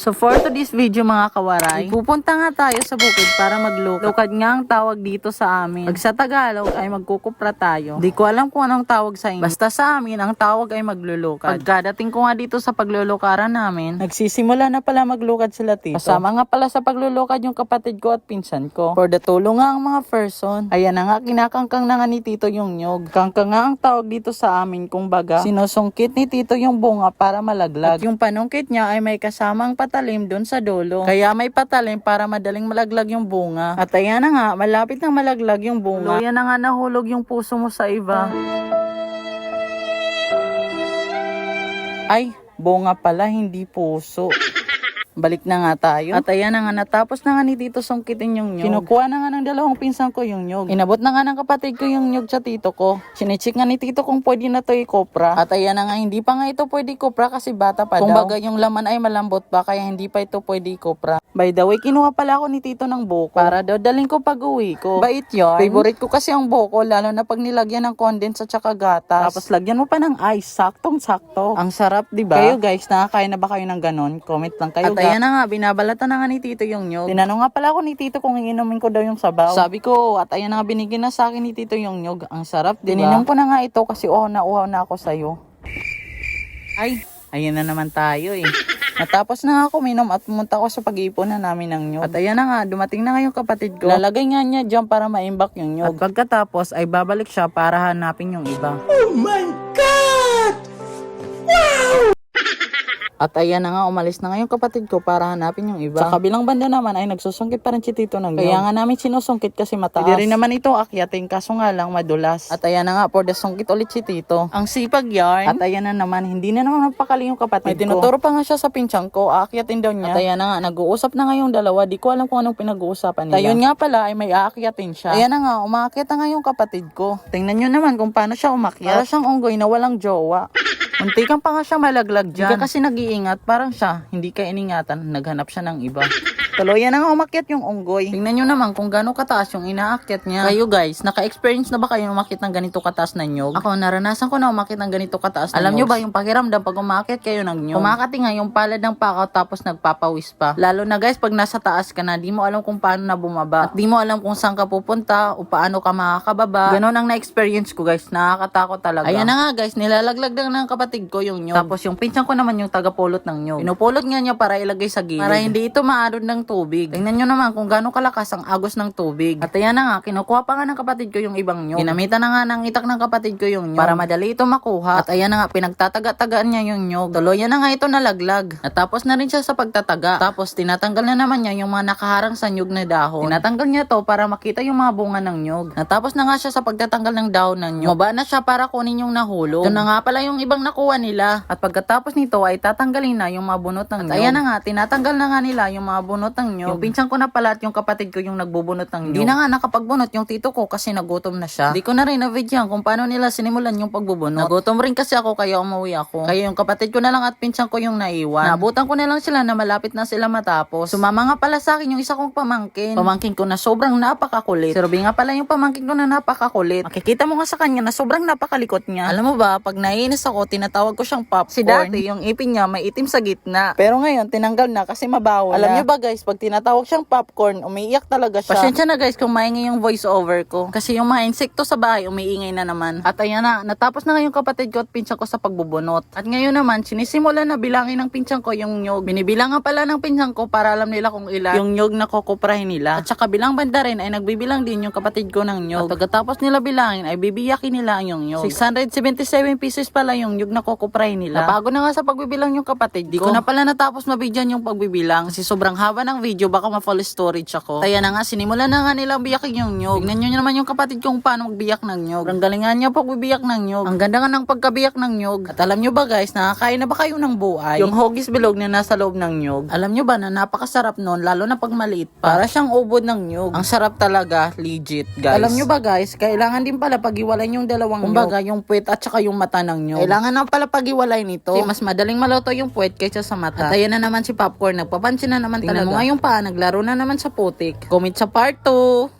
So for today's video mga kawaray, pupunta nga tayo sa bukid para maglukad. Lukad nga ang tawag dito sa amin. Pag sa Tagalog ay magkukupra tayo. Di ko alam kung anong tawag sa inyo. Basta sa amin, ang tawag ay maglulukad. Pagkadating ko nga dito sa paglulukaran namin, nagsisimula na pala maglukad sila tito. Kasama nga pala sa paglulukad yung kapatid ko at pinsan ko. For the tulong nga ang mga person. Ayan na nga, kinakangkang na nga ni tito yung nyog. Kangkang nga ang tawag dito sa amin kung baga. Sinusungkit ni tito yung bunga para malaglag. At yung panungkit niya ay may kasamang patalim doon sa dulo. Kaya may patalim para madaling malaglag yung bunga. At ayan na nga, malapit nang malaglag yung bunga. Ayan na nga nahulog yung puso mo sa iba. Ay, bunga pala, hindi puso. Balik na nga tayo. At ayan na nga, natapos na nga ni Tito sungkitin yung nyog. Kinukuha na nga ng dalawang pinsan ko yung nyog. Inabot na nga ng kapatid ko yung nyog sa tito ko. Sinecheck nga ni Tito kung pwede na to ikopra. At ayan na nga, hindi pa nga ito pwede ikopra kasi bata pa Kung baga yung laman ay malambot pa, kaya hindi pa ito pwede ikopra. By the way, kinuha pala ako ni Tito ng buko para daw daling ko pag uwi ko. Bait yun. Favorite ko kasi ang buko, lalo na pag nilagyan ng condensed at saka gatas. Tapos lagyan mo pa ng ice, saktong-sakto. Ang sarap, di ba? Kayo guys, nakakain na ba kayo ng ganon? Comment lang kayo. At ayan na nga, binabalatan na nga ni Tito yung nyog. Tinanong nga pala ako ni Tito kung iinumin ko daw yung sabaw. Sabi ko, at ayan na nga, binigyan na sa akin ni Tito yung nyog. Ang sarap, di ba? Dininom ko na nga ito kasi uhaw na uhaw na ako sa'yo. Ay, ayan na naman tayo eh. Natapos na nga ako minom at pumunta ako sa pag-iipon na namin ng nyog. At ayan na nga, dumating na nga yung kapatid ko. Lalagay nga niya dyan para maimbak yung nyog. At pagkatapos ay babalik siya para hanapin yung iba. At ayan na nga, umalis na nga yung kapatid ko para hanapin yung iba. Sa kabilang banda naman ay nagsusungkit pa rin si Tito ng Kaya nga namin sinusungkit kasi mataas. Hindi rin naman ito akyatin kaso nga lang madulas. At ayan na nga, for the sungkit ulit si Tito. Ang sipag yarn. At ayan na naman, hindi na naman napakali yung kapatid ko. May tinuturo pa nga siya sa pinchang ko, aakyatin daw niya. At ayan na nga, nag-uusap na nga yung dalawa. Di ko alam kung anong pinag-uusapan nila. Ayun nga pala ay may aakyatin siya. Ayan na nga, umaakyat na nga yung kapatid ko. Tingnan nyo naman kung paano siya umakyat. Para siyang unggoy na walang jowa. Munti kang pa nga siya malaglag dyan. Hindi ka kasi nag-iingat, parang siya, hindi ka iningatan, naghanap siya ng iba. Tuluyan na nga umakyat yung unggoy. Tingnan nyo naman kung gaano kataas yung inaakyat niya. Kayo guys, naka-experience na ba kayo umakyat ng ganito kataas na nyog? Ako, naranasan ko na umakyat ng ganito kataas na Alam nyo ba yung pakiramdam pag umakyat kayo ng nyog? Kumakati nga yung palad ng pakaw tapos nagpapawis pa. Lalo na guys, pag nasa taas ka na, di mo alam kung paano na bumaba. At di mo alam kung saan ka pupunta o paano ka makakababa. Ganon ang na-experience ko guys, nakakatakot talaga. Ayan na nga guys, nilalaglag lang ng kapatid ko yung nyog. Tapos yung pinsan ko naman yung taga-pulot ng nyog. Pinupulot nga niya para ilagay sa gilid. Para hindi ito maarod ng tubig. Tingnan nyo naman kung gaano kalakas ang agos ng tubig. At ayan na nga, kinukuha pa nga ng kapatid ko yung ibang nyog. Ginamitan na nga ng itak ng kapatid ko yung nyog. Para madali ito makuha. At ayan na nga, pinagtataga-tagaan niya yung nyog. Tuloy na nga ito nalaglag. Natapos na rin siya sa pagtataga. Tapos tinatanggal na naman niya yung mga nakaharang sa nyog na dahon. Tinatanggal niya to para makita yung mga bunga ng nyog. Natapos na nga siya sa pagtatanggal ng dahon ng nyog. Maba na siya para kunin yung nahulog. Ito na nga pala yung ibang nakuha nila. At pagkatapos nito ay tatanggalin na yung mga bunot ng nyog. At ayan na nga, tinatanggal na nga nila yung mga bunot ng nyog. Yung pinsan ko na pala at yung kapatid ko yung nagbubunot ng nyog. Hindi na nga nakapagbunot yung tito ko kasi nagutom na siya. Di ko na rin na-videoan kung paano nila sinimulan yung pagbubunot. Nagutom rin kasi ako kaya umuwi ako. Kaya yung kapatid ko na lang at pinsan ko yung naiwan. Nabutan ko na lang sila na malapit na sila matapos. Sumama nga pala sa akin yung isa kong pamangkin. Pamangkin ko na sobrang napakakulit. Si Ruby nga pala yung pamangkin ko na napakakulit. Makikita mo nga sa kanya na sobrang napakalikot niya. Alam mo ba, pag naiinis ako, tinatawag ko siyang popcorn. Si dati, yung ipin niya may itim sa gitna. Pero ngayon, tinanggal na kasi mabaho Alam niyo ba guys, pag tinatawag siyang popcorn, umiiyak talaga siya. Pasensya na guys kung maingay yung voice over ko. Kasi yung mga insekto sa bahay, umiingay na naman. At ayan na, natapos na nga yung kapatid ko at pinsan ko sa pagbubunot. At ngayon naman, sinisimula na bilangin ng pinsan ko yung nyog. Binibilang nga pala ng pinsan ko para alam nila kung ilan yung nyog na kukuprahin nila. At sa kabilang banda rin ay nagbibilang din yung kapatid ko ng nyog. At pagkatapos nila bilangin ay bibiyakin nila yung nyog. 677 pieces pala yung nyog na kukuprahin nila. Nabago na nga sa pagbibilang yung kapatid ko. Di ko na pala natapos mabigyan yung pagbibilang kasi sobrang haba ng video baka ma-full storage ako. Kaya na nga sinimulan na nga nilang biyakin yung nyog. Tingnan nyo naman yung kapatid kung paano magbiyak ng nyog. Ang galingan niya pagbibiyak ng nyog. Ang ganda nga ng pagkabiyak ng nyog. At alam nyo ba guys, nakakain na ba kayo ng buhay? Yung hogis bilog na nasa loob ng nyog. Alam nyo ba na napakasarap nun lalo na pag maliit pa. Para siyang ubod ng nyog. Ang sarap talaga, legit guys. Alam nyo ba guys, kailangan din pala pag-iwalay yung dalawang Kumbaga, yung puwet at saka yung mata ng nyog. Kailangan na pala pag-iwalay nito. Kasi mas madaling maluto yung puwet kaysa sa mata. At ayan na naman si Popcorn, nagpapansin na naman talaga. Tingnan mo nga yung paa, naglaro na naman sa putik. Comment sa part 2.